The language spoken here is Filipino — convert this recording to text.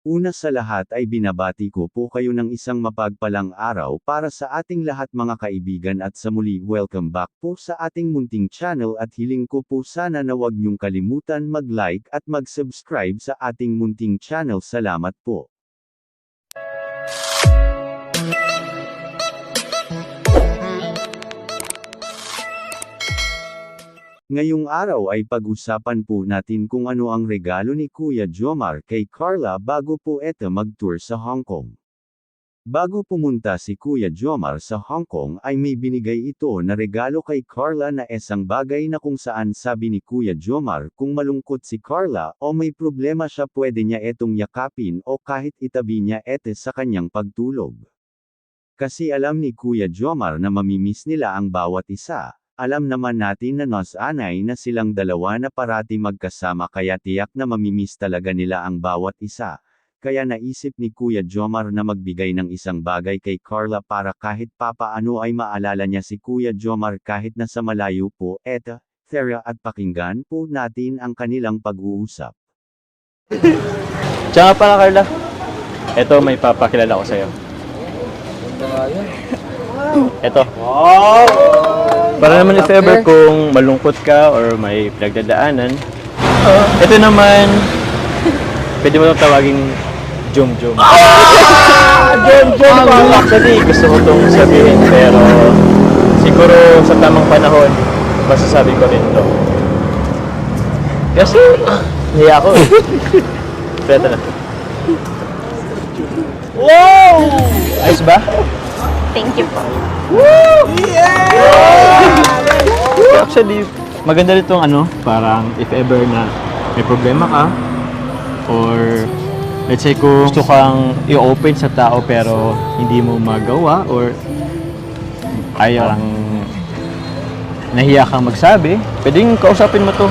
Una sa lahat ay binabati ko po kayo ng isang mapagpalang araw para sa ating lahat mga kaibigan at sa muli welcome back po sa ating munting channel at hiling ko po sana na wag niyong kalimutan mag-like at mag-subscribe sa ating munting channel. Salamat po. Ngayong araw ay pag-usapan po natin kung ano ang regalo ni Kuya Jomar kay Carla bago po ito mag-tour sa Hong Kong. Bago pumunta si Kuya Jomar sa Hong Kong ay may binigay ito na regalo kay Carla na isang bagay na kung saan sabi ni Kuya Jomar kung malungkot si Carla o may problema siya pwede niya etong yakapin o kahit itabi niya ete sa kanyang pagtulog. Kasi alam ni Kuya Jomar na mamimiss nila ang bawat isa, alam naman natin na nos anay na silang dalawa na parati magkasama kaya tiyak na mamimiss talaga nila ang bawat isa. Kaya naisip ni Kuya Jomar na magbigay ng isang bagay kay Carla para kahit papaano ay maalala niya si Kuya Jomar kahit nasa malayo po. Eta, Thera at pakinggan po natin ang kanilang pag-uusap. Tsaka pala Carla, eto may papakilala ko sa'yo. Eto. Para naman if ever kung malungkot ka or may pinagdadaanan, ito naman, pwede mo itong tawaging Jum Jum. Jum Jum! Actually, gusto ko itong sabihin pero siguro sa tamang panahon, masasabi ko rin to. Kasi, nahiya ako eh. Ito na. Wow! Ayos ba? Thank you po. Actually, maganda rin itong ano, parang if ever na may problema ka, or let's say kung gusto kang i-open sa tao pero hindi mo magawa, or ayaw lang nahiya kang magsabi, pwedeng kausapin mo to.